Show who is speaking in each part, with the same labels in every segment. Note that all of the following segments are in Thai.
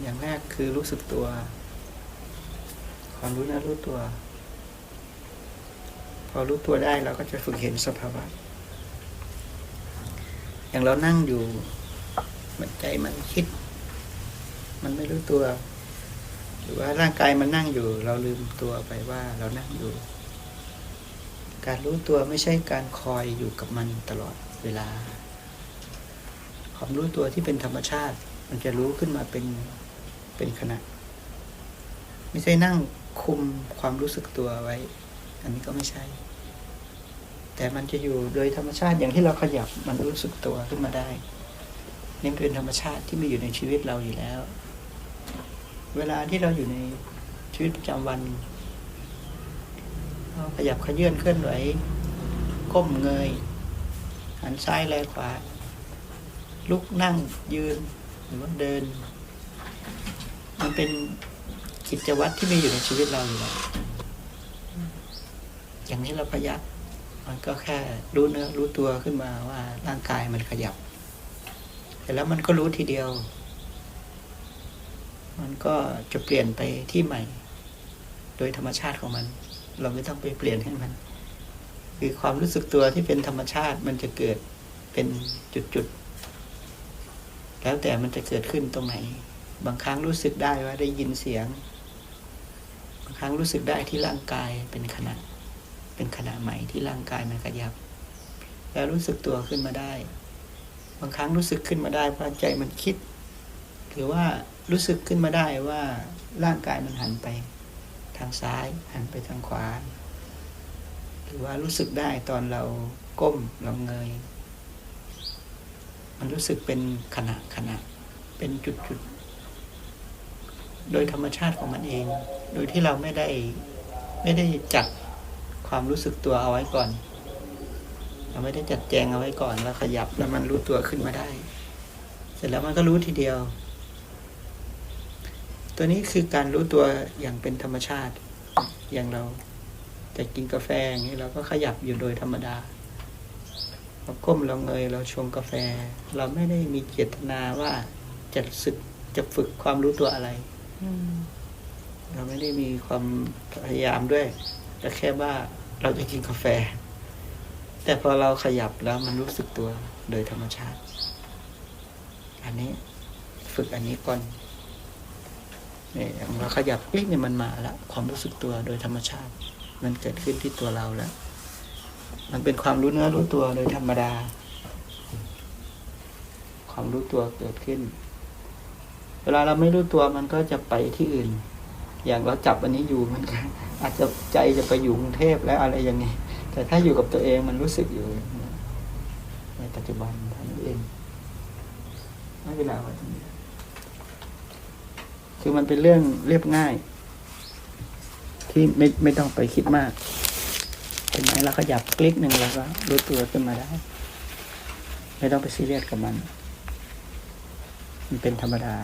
Speaker 1: อย่างแรกคือรู้สึกตัว ความรู้นื้อรู้ตัว พอรู้ตัวได้เราก็จะฝึกเห็นสภาวะ อย่างเรานั่งอยู่ มันใจมันคิด มันไม่รู้ตัว หรือว่าร่างกายมันนั่งอยู่ เราลืมตัวไปว่าเรานั่งอยู่ การรู้ตัวไม่ใช่การคอยอยู่กับมันตลอดเวลา ความรู้ตัวที่เป็นธรรมชาติมันจะรู้ขึ้นมาเป็น เป็นขณะ ไม่ใช่นั่งคุมความรู้สึกตัวไว้ อันนี้ก็ไม่ใช่ แต่มันจะอยู่โดยธรรมชาติอย่างที่เราขยับมันรู้สึกตัวขึ้นมาได้นี่เป็นธรรมชาติที่มีอยู่ในชีวิตเราอยู่แล้ว เวลาที่เราอยู่ในชีวิตประจำวันเราขยับขยื่นเคลื่อนไหวก้มเงย หันซ้ายแลขวา ลุกนั่งยืน หรือว่าเดิน มันเป็นกิจวัตรที่มีอยู่ในชีวิตเราอยู่แล้วอย่างนี้เราประหยัด มันก็แค่รู้เนื้อรู้ตัวขึ้นมาว่าร่างกายมันขยับ แต่แล้วมันก็รู้ทีเดียว มันก็จะเปลี่ยนไปที่ใหม่ โดยธรรมชาติของมัน เราไม่ต้องไปเปลี่ยนให้มัน คือความรู้สึกตัวที่เป็นธรรมชาติมันจะเกิดเป็นจุดๆ แล้วแต่มันจะเกิดขึ้นตรงไหน บางครั้งรู้สึกได้ว่าได้ยินเสียง บางครั้งรู้สึกได้ที่ร่างกายเป็นขณะ เป็นขณะใหม่ที่ร่างกายมันขยับ แล้วรู้สึกตัวขึ้นมาได้ บางครั้งรู้สึกขึ้นมาได้เพราะใจมันคิด หรือว่ารู้สึกขึ้นมาได้ว่าร่างกายมันหันไป ทางซ้ายหันไปทางขวา หรือว่ารู้สึกได้ตอนเราก้มเราเงย มันรู้สึกเป็นขณะขณะเป็นจุดจุด โดยธรรมชาติของมันเอง โดยที่เราไม่ได้ไม่ได้จัดความรู้สึกตัวเอาไว้ก่อน เราไม่ได้จัดแจงเอาไว้ก่อนแล้วขยับแล้วมันรู้ตัวขึ้นมาได้ เสร็จแล้วมันก็รู้ทีเดียว ตัวนี้คือการรู้ตัวอย่างเป็นธรรมชาติ อย่างเราจะกินกาแฟอย่างนี้เราก็ขยับอยู่โดยธรรมดาเราก้มเราเงยเราชงกาแฟ เราไม่ได้มีเจตนาว่าจะสึกจะฝึกความรู้ตัวอะไร เราไม่ได้มีความพยายามด้วย แต่แค่ว่าเราจะกินกาแฟ แต่พอเราขยับแล้วมันรู้สึกตัวโดยธรรมชาติ อันนี้ฝึกอันนี้ก่อนเนี่ยเราขยับคลิกเนี่ยมันมาแล้วความรู้สึกตัวโดยธรรมชาติ มันเกิดขึ้นที่ตัวเราแล้ว มันเป็นความรู้เนื้อรู้ตัวโดยธรรมดา ความรู้ตัวเกิดขึ้น เวลาเราไม่รู้ตัวมันก็จะไปที่อื่น อย่างเราจับอันนี้อยู่มันก็อาจจะใจจะไปอยู่กรุงเทพแล้วอะไรอย่างนี้แต่ถ้าอยู่กับตัวเองมันรู้สึกอยู่ ในปัจจุบันท่านเองไม่เป็นไรว่าตรงนี้คือมันเป็นเรื่องเรียบง่าย ที่ไม่ไม่ต้องไปคิดมากเห็นไหมเราขยับคลิกหนึ่งแล้วก็รู้ตัวขึ้นมาได้ ไม่ต้องไปซีเรียสกับมัน มันเป็นธรรมดา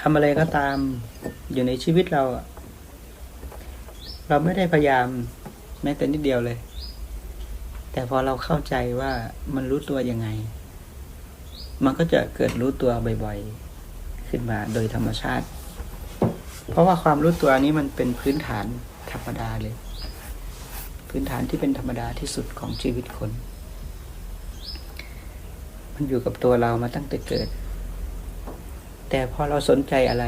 Speaker 1: ทำอะไรก็ตามอยู่ในชีวิตเรา เราไม่ได้พยายามแม้แต่นิดเดียวเลย แต่พอเราเข้าใจว่ามันรู้ตัวยังไง มันก็จะเกิดรู้ตัวบ่อยๆ ขึ้นมาโดยธรรมชาติ เพราะว่าความรู้ตัวนี้มันเป็นพื้นฐานธรรมดาเลย พื้นฐานที่เป็นธรรมดาที่สุดของชีวิตคน มันอยู่กับตัวเรามาตั้งแต่เกิด แต่พอเราสนใจอะไร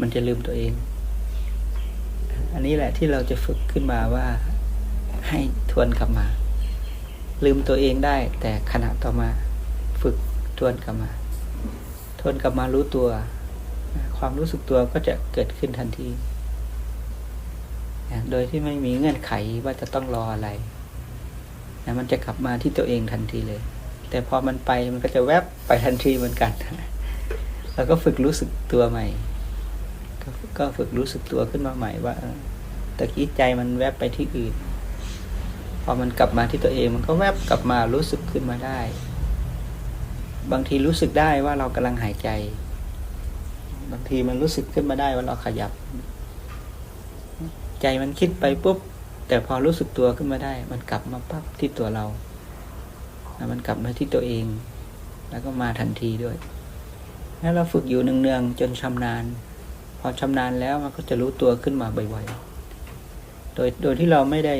Speaker 1: มันจะลืมตัวเอง อันนี้แหละที่เราจะฝึกขึ้นมาว่าให้ทวนกลับมา ลืมตัวเองได้ แต่ขณะต่อมาฝึกทวนกลับมา ทวนกลับมารู้ตัว ความรู้สึกตัวก็จะเกิดขึ้นทันที โดยที่ไม่มีเงื่อนไขว่าจะต้องรออะไรนะมันจะกลับมาที่ตัวเองทันทีเลย แต่พอมันไปมันก็จะแวบไปทันทีเหมือนกัน แล้วก็ฝึกรู้สึกตัวใหม่ ก็ฝึกรู้สึกตัวขึ้นมาใหม่ว่าตะกี้ใจมันแวบไปที่อื่น พอมันกลับมาที่ตัวเองมันก็แวบกลับมารู้สึกขึ้นมาได้ บางทีรู้สึกได้ว่าเรากำลังหายใจ บางทีมันรู้สึกขึ้นมาได้ว่าเราขยับ ใจมันคิดไปปุ๊บ แต่พอรู้สึกตัวขึ้นมาได้ มันกลับมาปั๊บที่ตัวเราแล้วมันกลับมาที่ตัวเอง แล้วก็มาทันทีด้วย แล้วเราฝึกอยู่เนืองๆจนชำนาญ พอชำนาญแล้วมันก็จะรู้ตัวขึ้นมาบ่อยๆ โดยโดยที่เราไม่ได้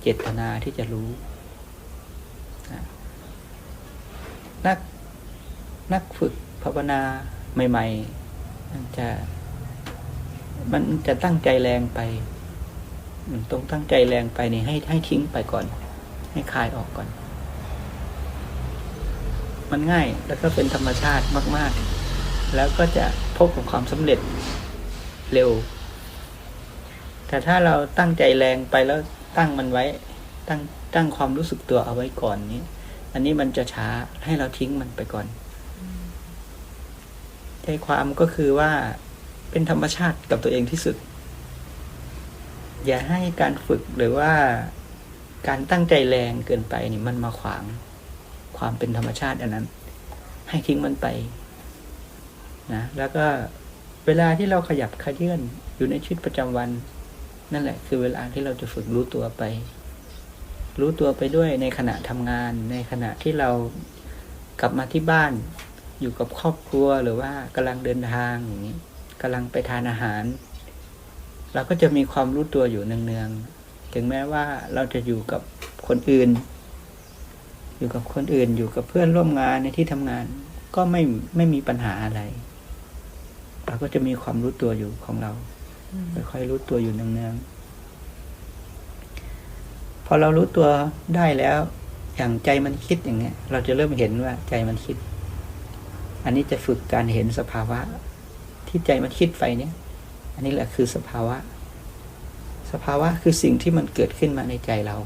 Speaker 1: เจตนาที่จะรู้นะนักนักฝึกภาวนาใหม่ๆมันจะ มันจะตั้งใจแรงไปมันต้องตั้งใจแรงไปนี่ให้ให้ทิ้งไปก่อน ให้คลายออกก่อน มันง่ายแล้วก็เป็นธรรมชาติมาก ๆ แล้วก็จะพบกับความสำเร็จเร็ว แต่ถ้าเราตั้งใจแรงไปแล้วตั้งมันไว้ ตั้งตั้งความรู้สึกตัวเอาไว้ก่อนนี้ อันนี้มันจะช้าให้เราทิ้งมันไปก่อนใจความก็คือว่าเป็นธรรมชาติกับตัวเองที่สุด อย่าให้การฝึกหรือว่าการตั้งใจแรงเกินไปนี่มันมาขวางความเป็นธรรมชาติอันนั้น ให้ทิ้งมันไป นะแล้วก็เวลาที่เราขยับขยื่นอยู่ในชีวิตประจำวัน นั่นแหละ คือเวลาที่เราจะฝึกรู้ตัวไป รู้ตัวไปด้วยในขณะทำงาน ในขณะที่เรากลับมาที่บ้าน อยู่กับครอบครัวหรือว่ากำลังเดินทางอย่างนี้กำลังไปทานอาหาร เราก็จะมีความรู้ตัวอยู่เนืองๆถึงแม้ว่าเราจะอยู่กับคนอื่น อยู่กับคนอื่น อยู่กับเพื่อนร่วมงานในที่ทำงาน ก็ไม่ไม่มีปัญหาอะไร เราก็จะมีความรู้ตัวอยู่ของเรา ค่อยๆรู้ตัวอยู่เนืองๆพอเรารู้ตัวได้แล้ว อย่างใจมันคิดอย่างเงี้ย เราจะเริ่มเห็นว่าใจมันคิด อันนี้จะฝึกการเห็นสภาวะ ที่ใจมันคิดไปเนี่ยอันนี้แหละคือสภาวะ สภาวะคือสิ่งที่มันเกิดขึ้นมาในใจเรา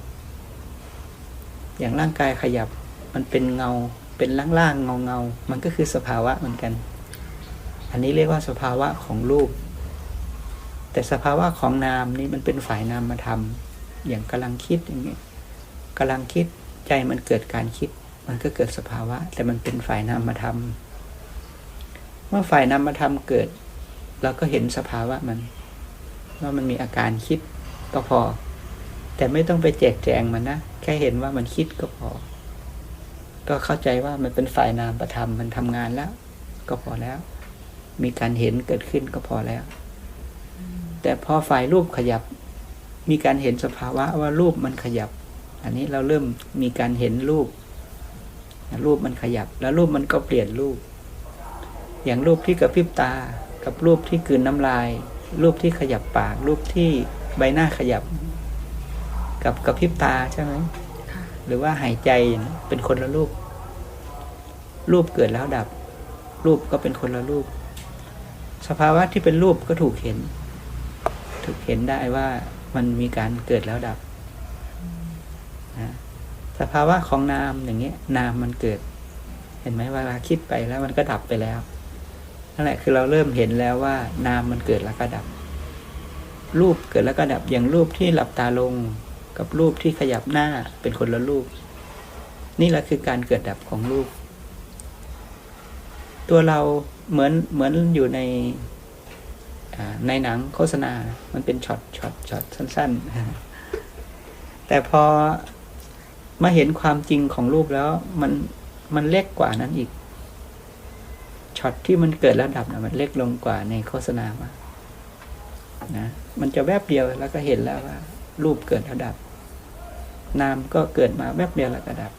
Speaker 1: อย่างร่างกายขยับ มันเป็นเงา เป็นล่างๆเงาเงาๆมันก็คือสภาวะเหมือนกัน อันนี้เรียกว่าสภาวะของรูป แต่สภาวะของนามนี่มันเป็นฝ่ายนามมาทำอย่างกำลังคิดอย่างนี้กำลังคิดใจมันเกิดการคิด มันก็เกิดสภาวะ แต่มันเป็นฝ่ายนามมาทำเมื่อฝ่ายนามมาทำเกิด เราก็เห็นสภาวะมัน ว่ามันมีอาการคิดก็พอ แต่ไม่ต้องไปแจกแจงมันนะแค่เห็นว่ามันคิดก็พอ ก็เข้าใจว่ามันเป็นฝ่ายนามประทำมันทำงานแล้ว ก็พอแล้ว มีการเห็นเกิดขึ้นก็พอแล้ว แต่พอฝ่ายรูปขยับ มีการเห็นสภาวะว่ารูปมันขยับ อันนี้เราเริ่มมีการเห็นรูป รูปมันขยับ แล้วรูปมันก็เปลี่ยนรูป อย่างรูปที่กระพริบตา กับรูปที่กืนน้ำลาย รูปที่ขยับปาก รูปที่ใบหน้าขยับ กับกระพริบตาใช่ไหมหรือว่าหายใจเป็นคนละรูป รูปเกิดแล้วดับ รูปก็เป็นคนละรูป สภาวะที่เป็นรูปก็ถูกเห็น ถูกเห็นได้ว่ามันมีการเกิดแล้วดับนะสภาวะของนามอย่างเงี้ย นามมันเกิด เห็นไหมเวลาคิดไปแล้วมันก็ดับไปแล้วนั่นแหละคือเราเริ่มเห็นแล้วว่า นามมันเกิดแล้วก็ดับ รูปเกิดแล้วก็ดับอย่างรูปที่หลับตาลงกับรูปที่ขยับหน้าเป็นคนละรูป นี่แหละคือการเกิดดับของรูป ตัวเรา เหมือนเหมือนอยู่ในในหนังโฆษณา มันเป็นช็อตช็อตช็อตสั้น ๆ แต่พอมาเห็นความจริงของรูปแล้ว มันมันเล็กกว่านั้นอีกช็อตที่มันเกิดแล้วดับนะมันเล็กลงกว่าในโฆษณามานะมันจะแวบเดียวแล้วก็เห็นแล้วว่า รูปเกิดแล้วดับ นามก็เกิดมาแวบเดียวแล้วก็ดับ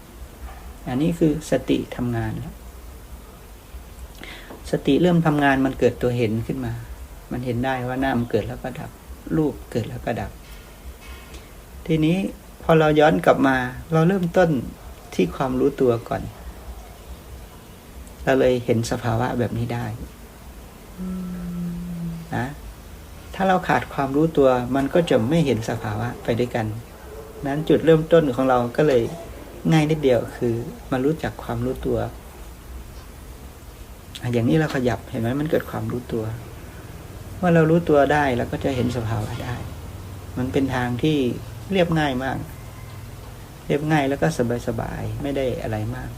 Speaker 1: อันนี้คือสติทำงานแล้ว สติเริ่มทำงานมันเกิดตัวเห็นขึ้นมา มันเห็นได้ว่านามเกิดแล้วก็ดับ รูปเกิดแล้วก็ดับ ทีนี้พอเราย้อนกลับมา เราเริ่มต้นที่ความรู้ตัวก่อน เราเลยเห็นสภาวะแบบนี้ได้นะถ้าเราขาดความรู้ตัว มันก็จะไม่เห็นสภาวะไปด้วยกัน นั้นจุดเริ่มต้นของเราก็เลยง่ายนิดเดียวคือมารู้จักความรู้ตัว อย่างนี้เราขยับเห็นไหมมันเกิดความรู้ตัว เมื่อเรารู้ตัวได้เราก็จะเห็นสภาวะได้ มันเป็นทางที่เรียบง่ายมาก เรียบง่ายแล้วก็สบายๆไม่ได้อะไรมาก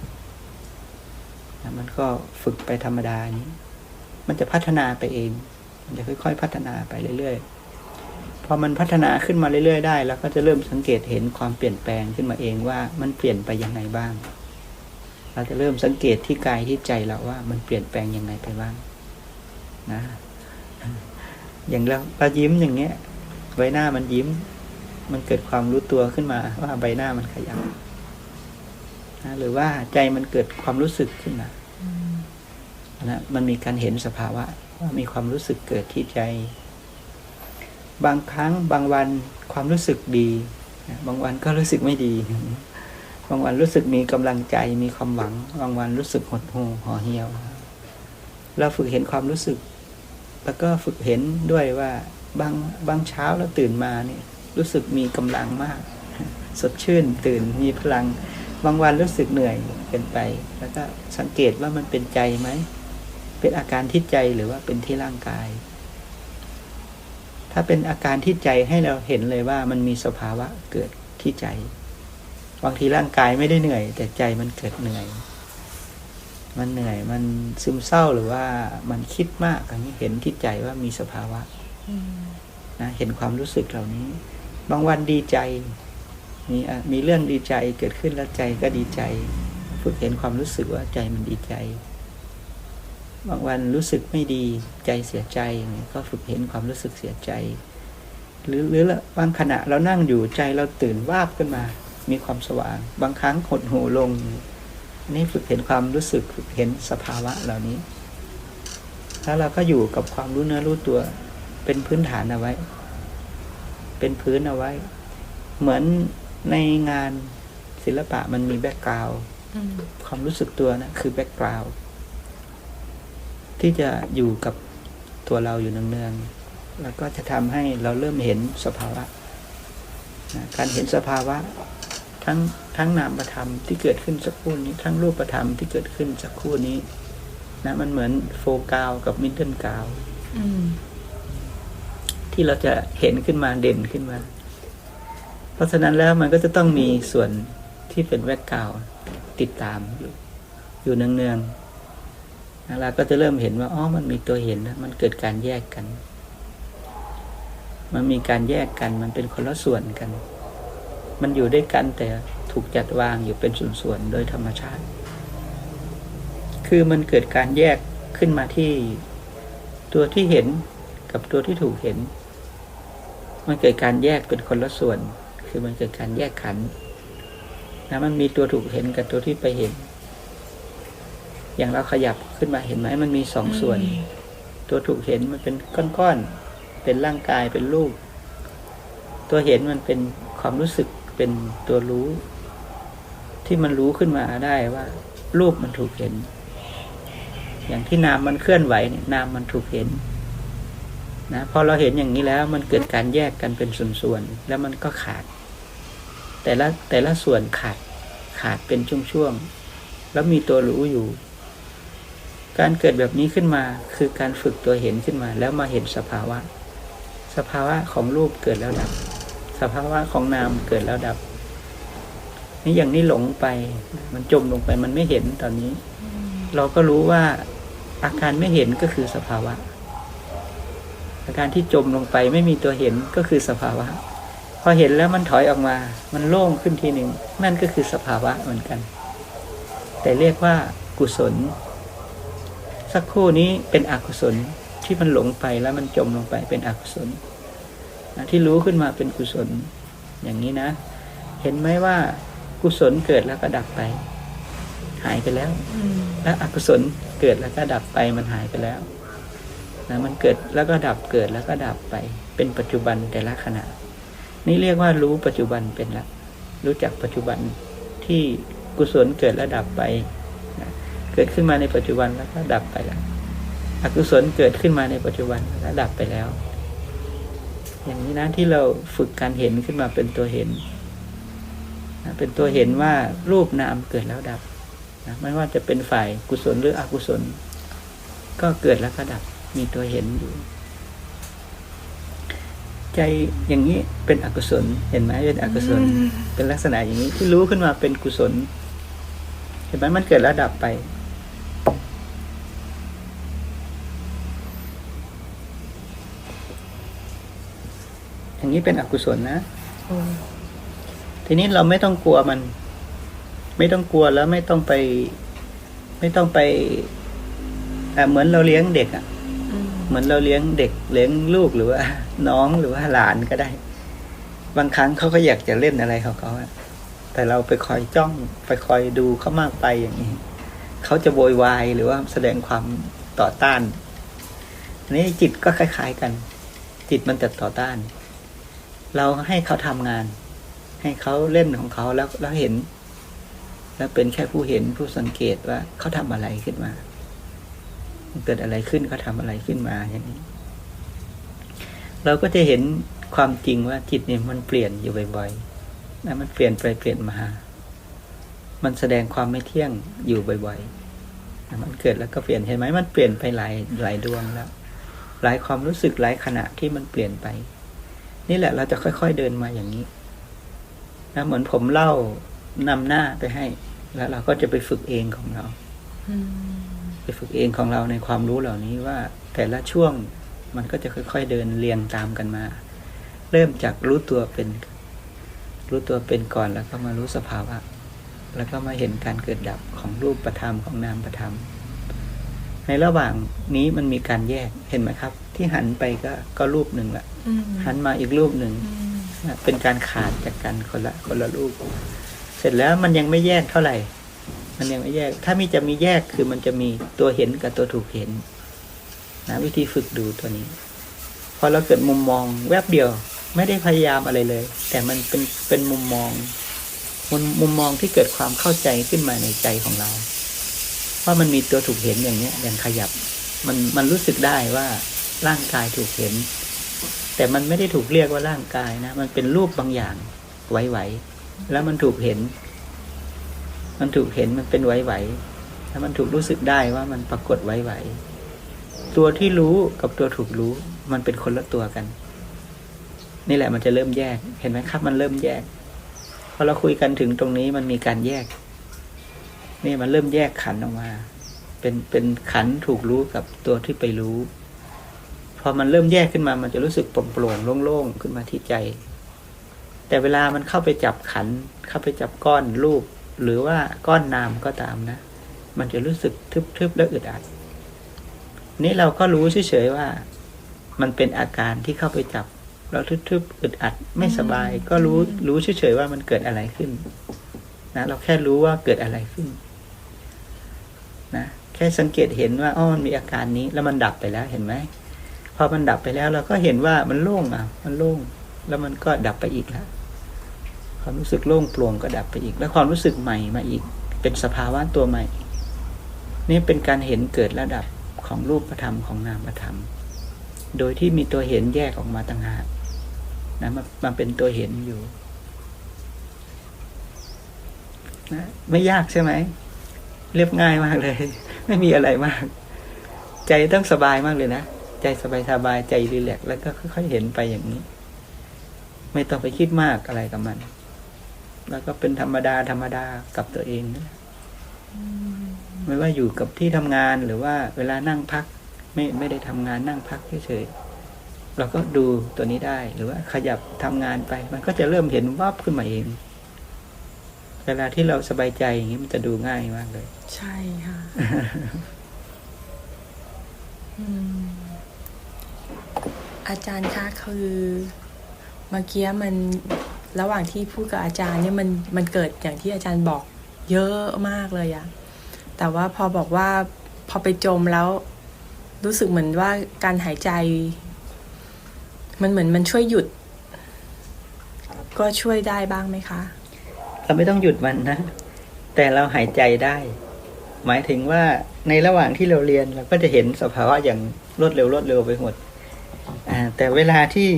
Speaker 1: มันก็ฝึกไปธรรมดานี้ มันจะพัฒนาไปเอง มันจะค่อย ๆ พัฒนาไปเรื่อยๆพพอมันพัฒนาขึ้นมาเรื่อยๆ ได้เราก็จะเริ่มสังเกตเห็นความเปลี่ยนแปลงขึ้นมาเองว่ามันเปลี่ยนไปยังไงบ้าง เราจะเริ่มสังเกตที่กายที่ใจเราว่า มันเปลี่ยนแปลงยังไงไปบ้างนะอย่างเราเรายิ้มอย่างเงี้ย ใบหน้ามันยิ้ม มันเกิดความรู้ตัวขึ้นมา ว่าใบหน้ามันขยับนะหรือว่าใจมันเกิดความรู้สึกขึ้นมานะมันมีการเห็นสภาวะ ว่ามีความรู้สึกเกิดที่ใจ บางครั้งบางวันความรู้สึกดี บางวันก็รู้สึกไม่ดี บางวันรู้สึกมีกำลังใจมีความหวัง บางวันรู้สึกหดหู่ห่อเหี่ยวเราฝึกเห็นความรู้สึก แล้วก็ฝึกเห็นด้วยว่าบางบางเช้าเราตื่นมาเนี่ย รู้สึกมีกำลังมาก สดชื่นตื่นมีพลัง บางวันรู้สึกเหนื่อยเกินไป แล้วก็สังเกตว่ามันเป็นใจไหมเป็นอาการที่ใจหรือว่าเป็นที่ร่างกาย ถ้าเป็นอาการที่ใจให้เราเห็นเลยว่ามันมีสภาวะเกิดที่ใจ บางทีร่างกายไม่ได้เหนื่อย แต่ใจมันเกิดเหนื่อย มันเหนื่อยมันซึมเศร้าหรือว่ามันคิดมากอันนี้เห็นที่ใจว่ามีสภาวะนะเห็นความรู้สึกเหล่านี้ บางวันดีใจมีอะมีเรื่องดีใจเกิดขึ้นแล้วใจก็ดีใจ ฝึกเห็นความรู้สึกว่าใจมันดีใจ บางวันรู้สึกไม่ดีใจเสียใจอย่างนี้ก็ฝึกเห็นความรู้สึกเสียใจ หรือหรือละบางขณะเรานั่งอยู่ใจเราตื่นวาบขึ้นมา มีความสว่าง บางครั้งหดหูลง นี่ฝึกเห็นความรู้สึกฝึกเห็นสภาวะเหล่านี้ แล้วเราก็อยู่กับความรู้เนื้อรู้ตัวเป็นพื้นฐานเอาไว้ เป็นพื้นเอาไว้ เหมือนในงานศิลปะมันมีแบ็กกราวด์ความรู้สึกตัวนะคือแบ็กกราวด์ที่จะอยู่กับตัวเราอยู่เนืองๆแล้วก็จะทำให้เราเริ่มเห็นสภาวะนะการเห็นสภาวะ ทั้งทั้งนามธรรมที่เกิดขึ้นสักครู่นี้ ทั้งรูปธรรมที่เกิดขึ้นสักครู่นี้ นะ มันเหมือนโฟกาวกับมิดเดิลกาวที่เราจะเห็นขึ้นมาเด่นขึ้นมา เพราะฉะนั้นแล้วมันก็จะต้องมีส่วนที่เป็นแวกกราวด์ติดตามอยู่ อยู่เนืองๆนะเราก็จะเริ่มเห็นว่าอ๋อมันมีตัวเห็นนะมันเกิดการแยกกัน มันมีการแยกกัน มันเป็นคนละส่วนกัน มันอยู่ด้วยกันแต่ถูกจัดวางอยู่เป็นส่วนๆโดยธรรมชาติ คือมันเกิดการแยกขึ้นมาที่ตัวที่เห็นกับตัวที่ถูกเห็น มันเกิดการแยกเป็นคนละส่วน คือมันเกิดการแยกขันนะมันมีตัวถูกเห็นกับตัวที่ไปเห็น อย่างเราขยับขึ้นมาเห็นไหมมันมีสองส่วน ตัวถูกเห็นมันเป็นก้อนๆเป็นร่างกายเป็นรูปตัวเห็นมันเป็นความรู้สึก เป็นตัวรู้ ที่มันรู้ขึ้นมาได้ว่า รูปมันถูกเห็น อย่างที่นามมันเคลื่อนไหวเนี่ยนามมันถูกเห็นนะพอเราเห็นอย่างนี้แล้วมันเกิดการแยกกันเป็นส่วนๆแล้วมันก็ขาด แต่ละแต่ละส่วนขาดขาดเป็นช่วงๆแล้วมีตัวรู้อยู่ การเกิดแบบนี้ขึ้นมาคือการฝึกตัวเห็นขึ้นมา แล้วมาเห็นสภาวะ สภาวะของรูปเกิดแล้วดับ สภาวะของนามเกิดแล้วดับ นี่อย่างนี้หลงไป มันจมลงไปมันไม่เห็นตอนนี้ เราก็รู้ว่าอาการไม่เห็นก็คือสภาวะ อาการที่จมลงไปไม่มีตัวเห็นก็คือสภาวะ พอเห็นแล้วมันถอยออกมา มันโล่งขึ้นทีหนึ่งนั่นก็คือสภาวะเหมือนกัน แต่เรียกว่ากุศล สักครู่นี้เป็นอกุศลที่มันหลงไปแล้วมันจมลงไปเป็นอกุศล นะที่รู้ขึ้นมาเป็นกุศลอย่างนี้นะ เห็นไหมว่ากุศลเกิดแล้วก็ดับไป หายไปแล้วและอกุศลเกิดแล้วก็ดับไปมันหายไปแล้วนะมันเกิดแล้วก็ดับเกิดแล้วก็ดับไป เป็นปัจจุบันแต่ละขณะ นี่เรียกว่ารู้ปัจจุบันเป็นละรู้จักปัจจุบันที่กุศลเกิดแล้วดับไปนะเกิดขึ้นมาในปัจจุบันแล้วก็ดับไปแล้วอกุศลเกิดขึ้นมาในปัจจุบันแล้วดับไปแล้ว อย่างนี้นะที่เราฝึกการเห็นขึ้นมาเป็นตัวเห็นนะเป็นตัวเห็นว่ารูปนามเกิดแล้วดับนะไม่ว่าจะเป็นฝ่ายกุศลหรืออกุศล ก็เกิดแล้วก็ดับมีตัวเห็นอยู่ ใจอย่างนี้เป็นอกุศลเห็นไหมเป็นอกุศล เป็นลักษณะอย่างนี้ที่รู้ขึ้นมาเป็นกุศล เห็นไหมมันเกิดแล้วดับไป อย่างนี้เป็นอกุศลนะ
Speaker 2: โอ้
Speaker 1: ทีนี้เราไม่ต้องกลัวมัน ไม่ต้องกลัวแล้วไม่ต้องไป ไม่ต้องไปอะเหมือนเราเลี้ยงเด็กอะ
Speaker 2: อืม
Speaker 1: เหมือนเราเลี้ยงเด็กเลี้ยงลูกหรือว่า น้องหรือว่าหลานก็ได้ บางครั้งเขาก็อยากจะเล่นอะไรของเขาอะแต่เราไปคอยจ้องไปคอยดูเขามากไปอย่างนี้เขาจะโวยวายหรือว่าแสดงความต่อต้านอันนี้จิตก็คล้าย ๆกัน จิตมันจะต่อต้าน เราให้เขาทำงาน ให้เขาเล่นของเขาแล้วแล้วเห็น แล้วเป็นแค่ผู้เห็นผู้สังเกตว่าเขาทำอะไรขึ้นมา เกิดอะไรขึ้นเขาทำอะไรขึ้นมาอย่างนี้ เราก็จะเห็นความจริงว่าจิตเนี่ยมันเปลี่ยนอยู่บ่อยๆนะมันเปลี่ยนไปเปลี่ยนมา มันแสดงความไม่เที่ยงอยู่บ่อยๆนะมันเกิดแล้วก็เปลี่ยนเห็นไหมมันเปลี่ยนไปหลายหลายดวงแล้ว หลายความรู้สึกหลายขณะที่มันเปลี่ยนไป นี่แหละเราจะค่อยๆเดินมาอย่างนี้นะเหมือนผมเล่านำหน้าไปให้ แล้วเราก็จะไปฝึกเองของเราไปฝึกเองของเราในความรู้เหล่านี้ว่า แต่ละช่วงมันก็จะค่อยๆเดินเรียงตามกันมา เริ่มจากรู้ตัวเป็น รู้ตัวเป็นก่อนแล้วก็มารู้สภาวะ แล้วก็มาเห็นการเกิดดับของรูปประธรรมของนามประธรรม ในระหว่างนี้มันมีการแยกเห็นไหมครับ ที่หันไปก็ก็รูปหนึ่งละ หันมาอีกรูปหนึ่ง
Speaker 2: อืม
Speaker 1: นะเป็นการขาดจากกันคนละคนละรูป เสร็จแล้วมันยังไม่แยกเท่าไหร่ มันยังไม่แยก ถ้ามีจะมีแยกคือมันจะมีตัวเห็นกับตัวถูกเห็นนะวิธีฝึกดูตัวนี้พอเราเกิดมุมมองแวบเดียว ไม่ได้พยายามอะไรเลย แต่มันเป็นเป็นมุมมองมุมมุมมองที่เกิดความเข้าใจขึ้นมาในใจของเราว่ามันมีตัวถูกเห็นอย่างเนี้ยอย่างขยับ มันมันรู้สึกได้ว่าร่างกายถูกเห็น แต่มันไม่ได้ถูกเรียกว่าร่างกายนะ มันเป็นรูปบางอย่างไหวๆแล้วมันถูกเห็น มันถูกเห็นมันเป็นไหวๆแล้วมันถูกรู้สึกได้ว่ามันปรากฏไหวๆตัวที่รู้กับตัวถูกรู้ มันเป็นคนละตัวกัน นี่แหละมันจะเริ่มแยก เห็นไหมครับ มันเริ่มแยกพอเราคุยกันถึงตรงนี้มันมีการแยก นี่มันเริ่มแยกขันออกมา เป็นเป็นขันถูกรู้กับตัวที่ไปรู้ อมันเริ่มแยกขึ้นมา มันจะรู้สึกโปร่งๆโล่งๆขึ้นมาที่ใจ แต่เวลามันเข้าไปจับขันธ์เข้าไปจับก้อนรูป หรือว่าก้อนนามก็ตามนะ มันจะรู้สึกทึบๆและอึดอัด นี่เราก็รู้เฉยๆว่า มันเป็นอาการที่เข้าไปจับ เราทึบๆอึดอัดไม่สบาย ก็รู้รู้เฉยๆว่ามันเกิดอะไรขึ้น นะ เราแค่รู้ว่าเกิดอะไรขึ้น นะแค่สังเกตเห็นว่าอ๋อมันมีอาการนี้แล้วมันดับไปแล้วเห็นไหม พอมันดับไปแล้วเราก็เห็นว่ามันโล่งอะ มันโล่ง แล้วมันก็ดับไปอีกแล้วความรู้สึกโล่งโปร่งก็ดับไปอีก แล้วความรู้สึกใหม่มาอีก เป็นสภาวะตัวใหม่ นี่เป็นการเห็นเกิดระดับของรูปธรรมของนามธรรม โดยที่มีตัวเห็นแยกออกมาต่างหากนะมันมันเป็นตัวเห็นอยู่นะไม่ยากใช่ไหม เรียบง่ายมากเลย ไม่มีอะไรมาก ใจต้องสบายมากเลยนะ ใจสบายสบายๆใจรีแลกซ์แล้วก็ค่อยๆเห็นไปอย่างนี้ ไม่ต้องไปคิดมากอะไรกับมัน แล้วก็เป็นธรรมดาธรรมดากับตัวเองนะไม่ว่าอยู่กับที่ทำงานหรือว่าเวลานั่งพัก ไม่ไม่ได้ทำงานนั่งพักเฉยๆเราก็ดูตัวนี้ได้หรือว่าขยับทำงานไป มันก็จะเริ่มเห็นวับขึ้นมาเอง เวลาที่เราสบายใจอย่างนี้มันจะดูง่ายมากเลย
Speaker 2: ใช่ค่ะ อืม อาจารย์คะคือเมื่อกี้มันระหว่างที่พูดกับอาจารย์เนี่ยมันมันเกิดอย่างที่อาจารย์บอกเยอะมากเลยอะแต่ว่าพอบอกว่าพอไปจมแล้ว รู้สึกเหมือนว่าการหายใจ มันเหมือนมันช่วยหยุด ก็ช่วยได้บ้างไหมคะ
Speaker 1: เราไม่ต้องหยุดมันนะ แต่เราหายใจได้ หมายถึงว่าในระหว่างที่เราเรียนเราก็จะเห็นสภาวะอย่างรวดเร็วรวดเร็วไปหมด แต่เวลาที่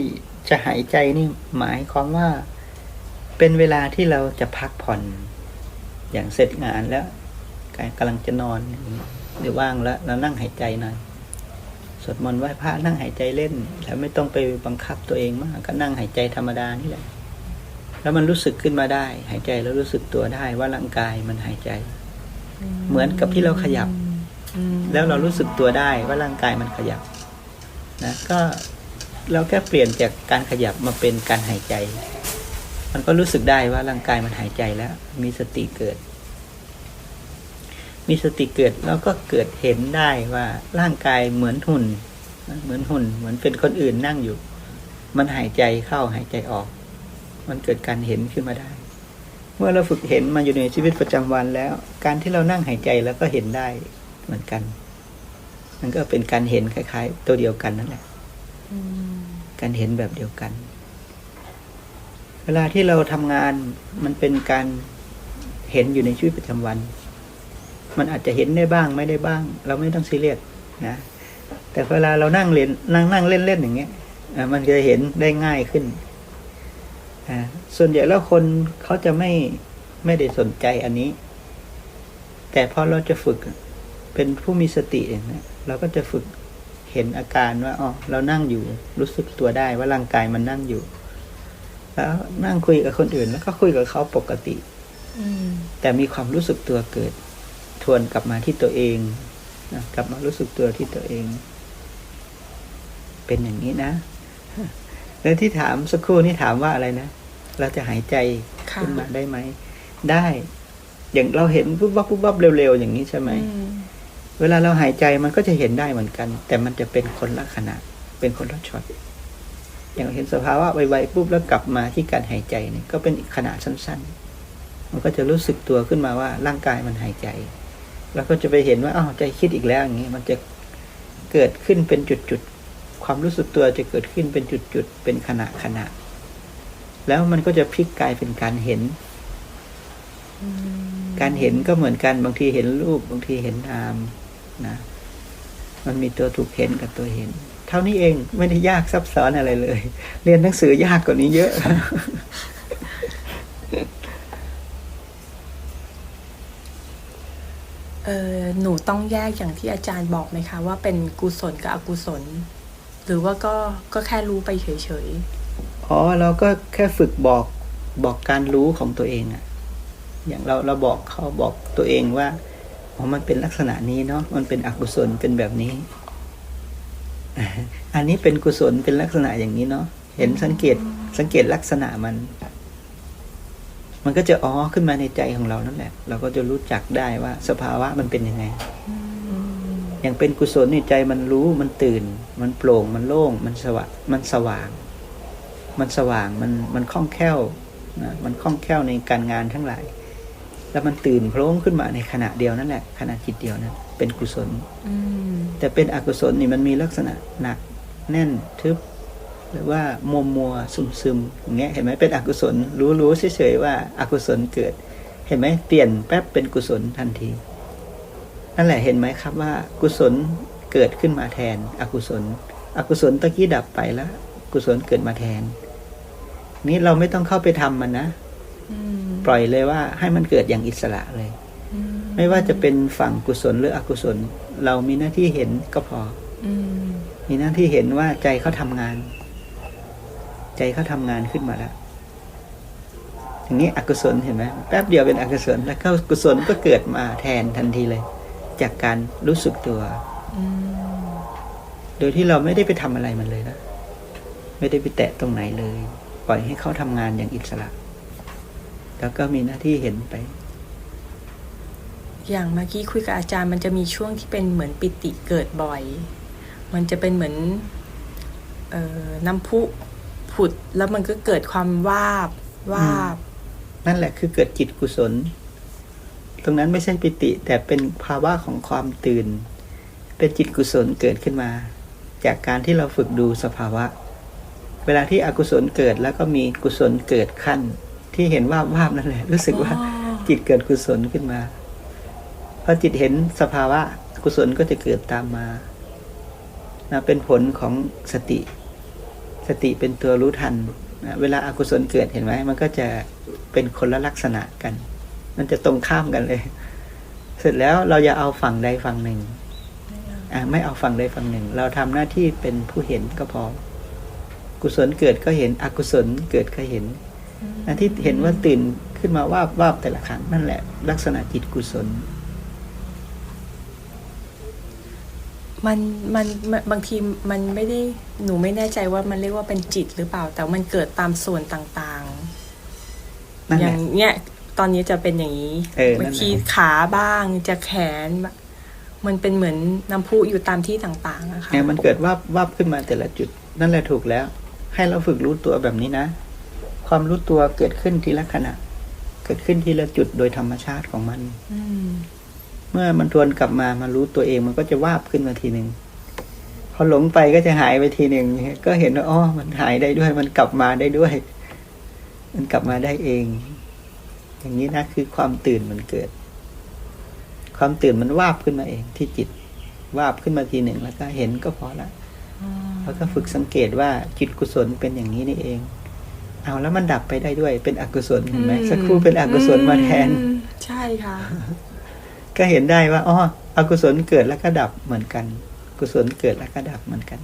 Speaker 1: จะหายใจนี่หมายความว่าเป็นเวลาที่เราจะพักผ่อนอย่างเสร็จงานแล้วกำลังจะนอนหรือว่างแล้วเรานั่งหายใจหน่อยสวดมนต์ไหว้พระนั่งหายใจเล่น แล้วไม่ต้องไปบังคับตัวเองมากก็นั่งหายใจธรรมดานี่แหละ แล้วมันรู้สึกขึ้นมาได้ หายใจแล้วรู้สึกตัวได้ว่าร่างกายมันหายใจ เหมือนกับที่เราขยับ
Speaker 2: อืม
Speaker 1: แล้วเรารู้สึกตัวได้ว่าร่างกายมันขยับ นะก็เราแค่เปลี่ยนจากการขยับมาเป็นการหายใจ มันก็รู้สึกได้ว่าร่างกายมันหายใจแล้ว มีสติเกิด มีสติเกิดแล้วก็เกิดเห็นได้ว่าร่างกายเหมือนหุ่น เหมือนหุ่น เหมือนเป็นคนอื่นนั่งอยู่ มันหายใจเข้าหายใจออก มันเกิดการเห็นขึ้นมาได้ เมื่อเราฝึกเห็นมาอยู่ในชีวิตประจำวันแล้ว การที่เรานั่งหายใจแล้วก็เห็นได้เหมือนกัน มันก็เป็นการเห็นคล้าย ๆ ตัวเดียวกันนั่นแหละ
Speaker 2: อืม
Speaker 1: การเห็นแบบเดียวกัน เวลาที่เราทำงานมันเป็นการเห็นอยู่ในชีวิตประจำวัน มันอาจจะเห็นได้บ้างไม่ได้บ้าง เราไม่ต้องซีเรียสนะแต่เวลาเรานั่งเล่นนั่งนั่งเล่นเล่นอย่างเงี้ยอะมันจะเห็นได้ง่ายขึ้นอ่าส่วนใหญ่แล้วคนเขาจะไม่ไม่ได้สนใจอันนี้ แต่พอเราจะฝึก เป็นผู้มีสติอย่างเนี้ยเราก็จะฝึกเห็นอาการว่าอ๋อเรานั่งอยู่ รู้สึกตัวได้ว่าร่างกายมันนั่งอยู่ แล้วนั่งคุยกับคนอื่น แล้วก็คุยกับเขาปกติ
Speaker 2: อืม
Speaker 1: แต่มีความรู้สึกตัวเกิด ทวนกลับมาที่ตัวเองนะกลับมารู้สึกตัวที่ตัวเอง เป็นอย่างนี้นะแล้วที่ถามสักครู่นี่ถามว่าอะไรนะเราจะหายใจ
Speaker 2: ค่ะ
Speaker 1: ขึ้นมาได้ไหมได้ อย่างเราเห็นปุ๊บวับปุ๊บวับเร็วๆอย่างนี้ใช่ไหม
Speaker 2: อืม
Speaker 1: เวลาเราหายใจมันก็จะเห็นได้เหมือนกัน แต่มันจะเป็นคนละขณะ เป็นคนละช็อตอย่างเห็นสภาวะไวๆปุ๊บแล้วกลับมาที่การหายใจเนี่ยก็เป็นอีกขณะสั้น ๆ มันก็จะรู้สึกตัวขึ้นมาว่าร่างกายมันหายใจ แล้วก็จะไปเห็นว่าอ้าวใจคิดอีกแล้วอย่างนี้มันจะเกิดขึ้นเป็นจุดๆความรู้สึกตัวจะเกิดขึ้นเป็นจุดๆเป็นขณะขณะ แล้วมันก็จะพลิกกลายเป็นการเห็น การเห็นก็เหมือนกันบางทีเห็นรูปบางทีเห็นนาม นะ มันมีตัวถูกเห็นกับตัวเห็น เท่านี้เองไม่ได้ยากซับซ้อนอะไรเลย เรียนหนังสือยากกว่านี้เยอะ
Speaker 2: เออหนูต้องแยกอย่างที่อาจารย์บอกไหมคะ ว่าเป็นกุศลกับอกุศล หรือว่าก็ก็แค่รู้ไปเฉย
Speaker 1: อ๋อเราก็แค่ฝึกบอกบอกการรู้ของตัวเองอะอย่างเราเราบอกเขาบอกตัวเองว่า อ๋อมันเป็นลักษณะนี้เนาะมันเป็นอกุศลเป็นแบบนี้ อันนี้เป็นกุศลเป็นลักษณะอย่างนี้เนาะเห็นสังเกตสังเกตลักษณะมัน มันก็จะอ๋อขึ้นมาในใจของเรานั่นแหละ เราก็จะรู้จักได้ว่า สภาวะมันเป็นยังไงอย่างเป็นกุศลในใจมันรู้มันตื่น มันโปร่งมันโล่ง มันสว่างมันสว่าง มันสว่างมันมันคล่องแคล่วนะมันคล่องแคล่วในการงานทั้งหลาย แล้วมันตื่นโพล่งขึ้นมาในขณะเดียวนั่นแหละขณะจิตเดียวนั้นเป็นกุศล
Speaker 2: อืม
Speaker 1: แต่เป็นอกุศลนี่มันมีลักษณะหนักแน่นทึบ หรือว่ามัวมัวซึมซึมอย่างเงี้ยเห็นไหมเป็นอกุศล รู้รู้เฉยๆว่าอากุศลเกิด เห็นไหมเปลี่ยนแป๊บเป็นกุศลทันที นั่นแหละเห็นไหมครับว่า กุศลเกิดขึ้นมาแทน อกุศล อกุศลตะกี้ดับไปแล้ว กุศลเกิดมาแทน นี้เราไม่ต้องเข้าไปทำมันนะ
Speaker 2: อืม
Speaker 1: ปล่อยเลยว่า ให้มันเกิดอย่างอิสระเลย
Speaker 2: อืม
Speaker 1: ไม่ว่าจะเป็นฝั่งกุศลหรืออกุศล เรามีหน้าที่เห็นก็พอ
Speaker 2: อืม
Speaker 1: มีหน้าที่เห็นว่าใจเขาทำงาน ใจเขาทำงานขึ้นมาแล้วอย่างนี้อกุศลเห็นไหมแป๊บเดียวเป็นอกุศลแล้วก็กุศลก็เกิดมาแทนทันทีเลย จากการรู้สึกตัว
Speaker 2: อืม
Speaker 1: โดยที่เราไม่ได้ไปทำอะไรมันเลยนะ ไม่ได้ไปแตะตรงไหนเลย ปล่อยให้เขาทำงานอย่างอิสระ แล้วก็มีหน้าที่เห็นไป
Speaker 2: อย่างเมื่อกี้คุยกับอาจารย์ มันจะมีช่วงที่เป็นเหมือนปิติเกิดบ่อย มันจะเป็นเหมือนเอ่อน้ำพุผุดแล้วมันก็เกิดความวาบวาบ
Speaker 1: นั่นแหละคือเกิดจิตกุศล ตรงนั้นไม่ใช่ปิติ แต่เป็นภาวะของความตื่น เป็นจิตกุศลเกิดขึ้นมา จากการที่เราฝึกดูสภาวะ เวลาที่อกุศลเกิดแล้วก็มีกุศลเกิดขั้น ที่เห็นว่าภาพนั่นแหละ รู้สึกว่า
Speaker 2: อ๋อ
Speaker 1: จิตเกิดกุศลขึ้นมาพอจิตเห็นสภาวะกุศลก็จะเกิดตามมานะเป็นผลของสติ สติเป็นตัวรู้ทันนะเวลาอากุศลเกิดเห็นไหมมันก็จะเป็นคนละลักษณะกัน มันจะตรงข้ามกันเลย เสร็จแล้วเราอย่าเอาฝั่งใดฝั่งหนึ่งอะไม่เอาฝั่งใดฝั่งหนึ่ง เราทำหน้าที่เป็นผู้เห็นก็พอ กุศลเกิดก็เห็น อกุศลเกิดก็เห็นอัน ที่เห็นว่าตื่นขึ้นมาว่าบวาบแต่ละครั้งนั่นแหละ ลักษณะจิตกุศล
Speaker 2: มันมันมันบางทีมันไม่ได้หนูไม่แน่ใจว่ามันเรียกว่าเป็นจิตหรือเปล่า แต่มันเกิดตามส่วนต่างๆ
Speaker 1: นั่น
Speaker 2: อ
Speaker 1: แห
Speaker 2: ย่า
Speaker 1: ละ
Speaker 2: งเนี้ยตอนนี้จะเป็นอย่างนี้
Speaker 1: เออนั่นแหละ
Speaker 2: บางทีขาบ้างจะแขน มันเป็นเหมือนน้ำพุอยู่ตามที่ต่างๆอะค่ะ
Speaker 1: เนี่ยมันเกิดวาบวาบขึ้นมาแต่ละจุด นั่นแหละถูกแล้ว ให้เราฝึกรู้ตัวแบบนี้นะ ความรู้ตัวเกิดขึ้นทีละขณะ เกิดขึ้นทีละจุดโดยธรรมชาติของมัน
Speaker 2: อืม
Speaker 1: เมื่อมันทวนกลับมามารู้ตัวเองมันก็จะวาบขึ้นมาทีหนึ่งพอหลงไปก็จะหายไปทีหนึ่งก็เห็นว่าอ๋อมันหายได้ด้วย มันกลับมาได้ด้วย มันกลับมาได้เอง อย่างนี้นะคือความตื่นมันเกิด ความตื่นมันวาบขึ้นมาเองที่จิตวาบขึ้นมาทีหนึ่งแล้วก็เห็นก็พอละแล้วก็ฝึกสังเกตว่าจิตกุศลเป็นอย่างนี้นี่เอง เอาแล้วมันดับไปได้ด้วย เป็นอกุศลเห็นไหมสักครู่เป็นอกุศลมาแทน
Speaker 2: อืมใช่ค่ะ
Speaker 1: ก็เห็นได้ว่าอ๋ออกุศลเกิดแล้วก็ดับเหมือนกัน กุศลเกิดแล้วก็ดับเหมือนกัน